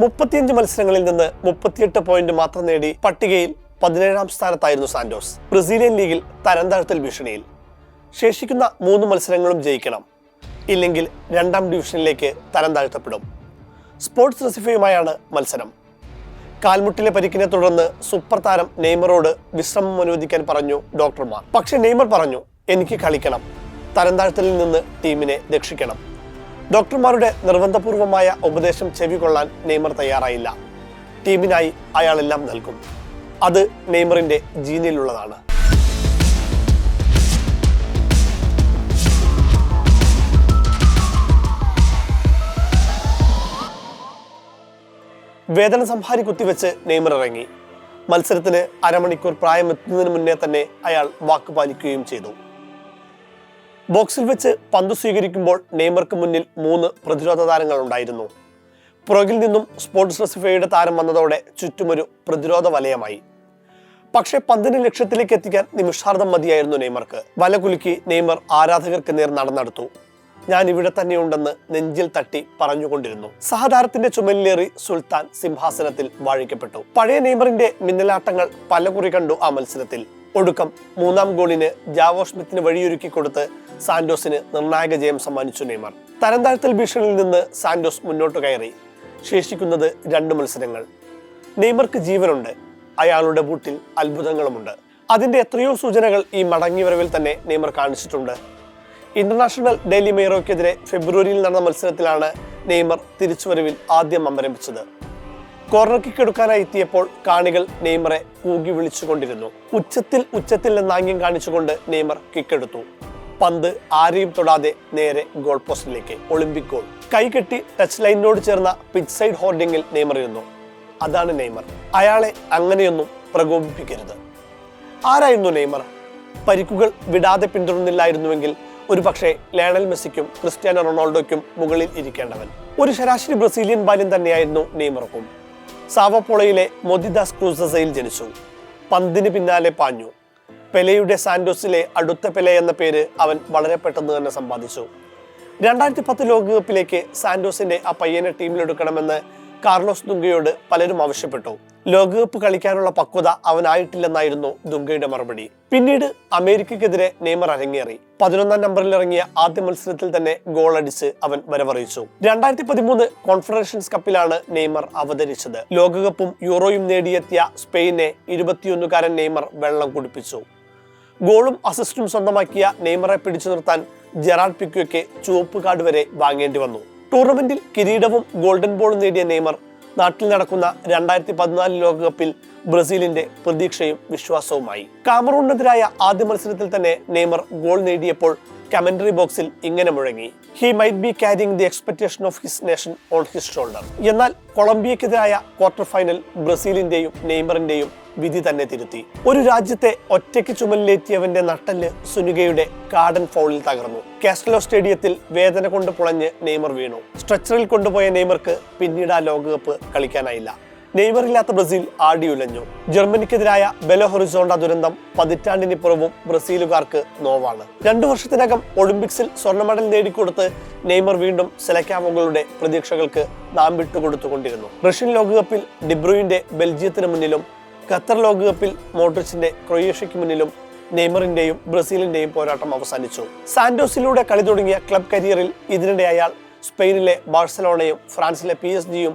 മുപ്പത്തിയഞ്ച് മത്സരങ്ങളിൽ നിന്ന് മുപ്പത്തിയെട്ട് പോയിന്റ് മാത്രം നേടി പട്ടികയിൽ പതിനേഴാം സ്ഥാനത്തായിരുന്നു സാന്റോസ്. ബ്രസീലിയൻ ലീഗിൽ തരംതാഴ്ത്തൽ ഭീഷണിയിൽ. ശേഷിക്കുന്ന മൂന്ന് മത്സരങ്ങളും ജയിക്കണം. ഇല്ലെങ്കിൽ രണ്ടാം ഡിവിഷനിലേക്ക് തരം താഴ്ത്തപ്പെടും സ്പോർട്സ് റെസിഫയുമായാണ് മത്സരം. കാൽമുട്ടിലെ പരിക്കിനെ തുടർന്ന് സൂപ്പർ താരം നെയ്മറോട് വിശ്രമം അനുവദിക്കാൻ പറഞ്ഞു ഡോക്ടർമാർ. പക്ഷെ നെയ്മർ പറഞ്ഞു എനിക്ക് കളിക്കണം. തരംതാഴ്ത്തലിൽ നിന്ന് ടീമിനെ രക്ഷിക്കണം. ഡോക്ടർമാരുടെ നിർബന്ധപൂർവമായ ഉപദേശം ചെവികൊള്ളാൻ നെയ്മർ തയ്യാറായില്ല. ടീമിനായി അയാളെല്ലാം നൽകും. അത് നെയ്മറിന്റെ ജീനിലുള്ളതാണ്. വേദന സംഹാരി കുത്തിവെച്ച് നെയ്മർ ഇറങ്ങി. മത്സരത്തിന് അരമണിക്കൂർ പ്രായമെത്തുന്നതിന് മുന്നേ തന്നെ അയാൾ വാക്ക് പാലിക്കുകയും ചെയ്തു. ബോക്സിൽ വെച്ച് പന്ത് സ്വീകരിക്കുമ്പോൾ നെയ്മർക്ക് മുന്നിൽ മൂന്ന് പ്രതിരോധ താരങ്ങൾ ഉണ്ടായിരുന്നു. പുറകിൽ നിന്നും സ്പോർട്സ് റെസിഫയുടെ താരം വന്നതോടെ ചുറ്റുമൊരു പ്രതിരോധ വലയമായി. പക്ഷേ പന്തിനെ ലക്ഷ്യത്തിലേക്ക് എത്തിക്കാൻ നിമിഷാർദ്ധം മതിയായിരുന്നു നെയ്മർക്ക്. വല കുലുക്കി നെയ്മർ ആരാധകർക്ക് നേർ നടന്നെടുത്തു. ഞാൻ ഇവിടെ തന്നെയുണ്ടെന്ന് നെഞ്ചിൽ തട്ടി പറഞ്ഞുകൊണ്ടിരുന്നു. സഹതാരത്തിന്റെ ചുമലിലേറി സുൽത്താൻ സിംഹാസനത്തിൽ വാഴിക്കപ്പെട്ടു. പഴയ നെയ്മറിന്റെ മിന്നലാട്ടങ്ങൾ പലകുറി കണ്ടു ആ മത്സരത്തിൽ. ഒടുക്കം മൂന്നാം ഗോളിന് ജാവോ സ്മിത്തിന് വഴിയൊരുക്കി കൊടുത്ത് സാന്റോസിന് നിർണായക ജയം സമ്മാനിച്ചു നെയ്മർ. തരം താഴ്ത്തൽ ഭീഷണിയിൽ നിന്ന് സാന്റോസ് മുന്നോട്ട് കയറി. ശേഷിക്കുന്നത് രണ്ട് മത്സരങ്ങൾ. നെയ്മർക്ക് ജീവനുണ്ട്. അയാളുടെ ബൂട്ടിൽ അത്ഭുതങ്ങളുമുണ്ട്. അതിന്റെ എത്രയോ സൂചനകൾ ഈ മടങ്ങിവരവിൽ തന്നെ നെയ്മർ കാണിച്ചിട്ടുണ്ട്. ഇന്റർനാഷണൽ ഡൽഹി മെയ്റോയ്ക്കെതിരെ ഫെബ്രുവരിയിൽ നടന്ന മത്സരത്തിലാണ് നെയ്മർ തിരിച്ചുവരവിൽ ആദ്യം അമ്പരമിച്ചത് കോർണർ കിക്ക് എടുക്കാനായി എത്തിയപ്പോൾ കാണികൾ നെയ്മറെ കൂകി വിളിച്ചുകൊണ്ടിരുന്നു. ഉച്ചത്തിൽ ഉച്ചത്തിൽ എന്നാംഗ്യം കാണിച്ചുകൊണ്ട് നെയ്മർ കിക്കെടുത്തു പന്ത് ആരെയും തൊടാതെ നേരെ ഗോൾ പോസ്റ്റിലേക്ക് ഒളിമ്പിക് ഗോൾ കൈകെട്ടി ടച്ച് ലൈനിനോട് ചേർന്ന പിച്ച് സൈഡ് ഹോർഡിംഗിൽ നെയ്മർ ഇരുന്നു. അതാണ് നെയ്മർ. അയാളെ അങ്ങനെയൊന്നും പ്രകോപിപ്പിക്കരുത്. ആരായിരുന്നു നെയ്മർ? പരിക്കുകൾ വിടാതെ പിന്തുടർന്നില്ലായിരുന്നുവെങ്കിൽ ഒരു പക്ഷേ ലയണൽ മെസ്സിക്കും ക്രിസ്ത്യാനോ റൊണാൾഡോയ്ക്കും മുകളിൽ ഇരിക്കേണ്ടവൻ. ഒരു ശരാശരി ബ്രസീലിയൻ ബാല്യം തന്നെയായിരുന്നു നെയ്മർക്കും. സാവപ്പോളയിലെ മൊദിദാസ് ക്രൂസസയിൽ ജനിച്ചു. പന്തിന് പിന്നാലെ പാഞ്ഞു. പെലെയുടെ സാന്റോസിലെ അടുത്ത പെലെ എന്ന പേര് അവൻ വളരെ പെട്ടെന്ന് തന്നെ സമ്പാദിച്ചു. രണ്ടായിരത്തി പത്ത് ലോകകപ്പിലേക്ക് സാന്റോസിന്റെ ആ പയ്യനെ ടീമിലെടുക്കണമെന്ന് കാർലോസ് ദുങ്കയോട് പലരും ആവശ്യപ്പെട്ടു. ലോകകപ്പ് കളിക്കാനുള്ള പക്വത അവനായിട്ടില്ലെന്നായിരുന്നു ദുങ്കയുടെ മറുപടി. പിന്നീട് അമേരിക്കക്കെതിരെ നെയ്മർ അരങ്ങേറി. പതിനൊന്നാം നമ്പറിൽ ഇറങ്ങിയ ആദ്യ മത്സരത്തിൽ തന്നെ ഗോൾ അടിച്ച് അവൻ വരവറിയിച്ചു. രണ്ടായിരത്തി പതിമൂന്ന് കോൺഫെഡറേഷൻസ് കപ്പിലാണ് നെയ്മർ അവതരിച്ചത്. ലോകകപ്പും യൂറോയും നേടിയെത്തിയ സ്പെയിനെ ഇരുപത്തിയൊന്നുകാരൻ നെയ്മർ വെള്ളം കുടിപ്പിച്ചു. ഗോളും അസിസ്റ്റും സ്വന്തമാക്കിയ നെയ്മറെ പിടിച്ചു നിർത്താൻ ജെറാഡ് പിക്വയ്ക്ക് ചുവപ്പ് കാർഡ് വരെ വാങ്ങേണ്ടി വന്നു. ടൂർണമെന്റിൽ കിരീടവും ഗോൾഡൻ ബോളും നേടിയ നെയ്മർ നാട്ടിൽ നടക്കുന്ന രണ്ടായിരത്തി പതിനാല് ലോകകപ്പിൽ ബ്രസീലിന്റെ പ്രതീക്ഷയും വിശ്വാസവുമായി. കാമറൂണിനെതിരായ ആദ്യ മത്സരത്തിൽ തന്നെ നെയ്മർ ഗോൾ നേടിയപ്പോൾ കമന്ററി ബോക്സിൽ ഇങ്ങനെ മുഴങ്ങി. He might be carrying the expectation of his nation on his shoulder എന്നാൽ കൊളംബിയക്കെതിരായ ക്വാർട്ടർ ഫൈനൽ ബ്രസീലിന്റെയും നെയ്മറിന്റെയും വിധി തന്നെ തിരുത്തി. ഒരു രാജ്യത്തെ ഒറ്റയ്ക്ക് ചുമലിലേറ്റിയവന്റെ നട്ടൽ സുനുകയുടെ കാർഡൻ ഫൗളിൽ തകർന്നു. കാസ്റ്റലോ സ്റ്റേഡിയത്തിൽ വേദന കൊണ്ട് പുളഞ്ഞ് നെയ്മർ വീണു. സ്ട്രെച്ചറിൽ കൊണ്ടുപോയ നെയ്മർക്ക് പിന്നീട് ആ ലോകകപ്പ് കളിക്കാനായില്ല. നെയ്മർ ഇല്ലാത്ത ബ്രസീൽ ആടിയുലഞ്ഞു. ജർമ്മനിക്കെതിരായ ബെലോ ഹൊറിസോണ്ട ദുരന്തം പതിറ്റാണ്ടിനിപ്പുറവും ബ്രസീലുകാർക്ക് നോവാണ്. രണ്ടു വർഷത്തിനകം ഒളിമ്പിക്സിൽ സ്വർണ മെഡൽ നേടിക്കൊടുത്ത് നെയ്മർ വീണ്ടും സെലക്കാമോകളുടെ പ്രതീക്ഷകൾക്ക് നാം വിട്ടുകൊടുത്തുകൊണ്ടിരുന്നു. റഷ്യൻ ലോകകപ്പിൽ ഡിബ്രൂയിന്റെ ബെൽജിയത്തിന് മുന്നിലും ഖത്തർ ലോകകപ്പിൽ മോഡ്രിച്ചിന്റെ ക്രൊയേഷ്യയ്ക്ക് മുന്നിലും നെയ്മറിന്റെയും ബ്രസീലിന്റെയും പോരാട്ടം അവസാനിച്ചു. സാന്റോസിലൂടെ കളി തുടങ്ങിയ ക്ലബ് കരിയറിൽ ഇതിനിടെ അയാൾ സ്പെയിനിലെ ബാഴ്സലോണയും ഫ്രാൻസിലെ പി എസ് ജിയും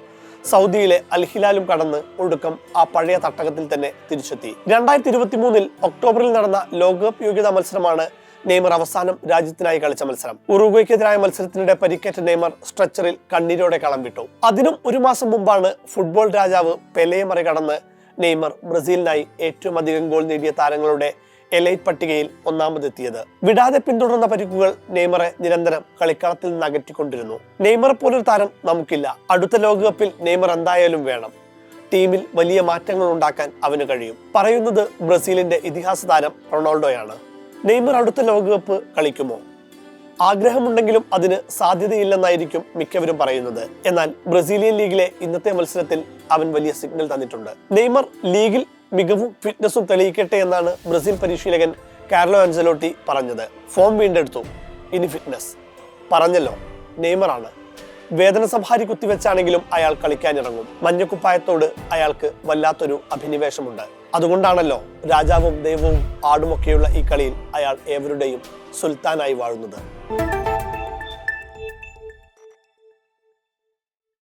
സൗദിയിലെ അൽഹിലാലും കടന്ന് ഒടുക്കം ആ പഴയ തട്ടകത്തിൽ തന്നെ തിരിച്ചെത്തി. രണ്ടായിരത്തി ഇരുപത്തി മൂന്നിൽ ഒക്ടോബറിൽ നടന്ന ലോകകപ്പ് യോഗ്യതാ മത്സരമാണ് നെയ്മർ അവസാനം രാജ്യത്തിനായി കളിച്ച മത്സരം. ഉറുഗ്വയ്ക്കെതിരായ മത്സരത്തിനിടെ പരിക്കേറ്റ നെയ്മർ സ്ട്രെച്ചറിൽ കണ്ണീരോടെ കളം വിട്ടു. അതിനും ഒരു മാസം മുമ്പാണ് ഫുട്ബോൾ രാജാവ് പെലയെ മറികടന്ന് നെയ്മർ ബ്രസീലിനായി ഏറ്റവും അധികം ഗോൾ നേടിയ താരങ്ങളുടെ എലൈറ്റ് പട്ടികയിൽ ഒന്നാമതെത്തിയത്. വിടാതെ പിന്തുടർന്ന പരിക്കുകൾ നെയ്മറെ നിരന്തരം കളിക്കളത്തിൽ നിന്ന് അകറ്റിക്കൊണ്ടിരുന്നു. നെയ്മറെ പോലൊരു താരം നമുക്കില്ല. അടുത്ത ലോകകപ്പിൽ നെയ്മർ എന്തായാലും വേണം. ടീമിൽ വലിയ മാറ്റങ്ങൾ ഉണ്ടാക്കാൻ അവന് കഴിയും. പറയുന്നത് ബ്രസീലിന്റെ ഇതിഹാസ താരം റൊണാൾഡോയാണ്. നെയ്മർ അടുത്ത ലോകകപ്പ് കളിക്കുമോ? ആഗ്രഹമുണ്ടെങ്കിലും അതിന് സാധ്യതയില്ലെന്നായിരിക്കും മിക്കവരും പറയുന്നത്. എന്നാൽ ബ്രസീലിയൻ ലീഗിലെ ഇന്നത്തെ മത്സരത്തിൽ അവൻ വലിയ സിഗ്നൽ തന്നിട്ടുണ്ട്. നെയ്മർ ലീഗിൽ മികവും ഫിറ്റ്നസും തെളിയിക്കട്ടെ എന്നാണ് ബ്രസീൽ പരിശീലകൻ കാർലോ ആൻസലോട്ടി പറഞ്ഞത്. ഫോം വീണ്ടെടുത്തു. ഇനി ഫിറ്റ്നസ്. പറഞ്ഞല്ലോ നെയ്മറാണ്. വേദന സംഹാരി കുത്തിവെച്ചാണെങ്കിലും അയാൾ കളിക്കാനിറങ്ങും. മഞ്ഞക്കുപ്പായത്തോട് അയാൾക്ക് വല്ലാത്തൊരു അഭിനിവേശമുണ്ട്. അതുകൊണ്ടാണല്ലോ രാജാവും ദൈവവും ആടുമൊക്കെയുള്ള ഈ കളിയിൽ അയാൾ ഏവരുടെയും സുൽത്താനായി വാഴുന്നത്.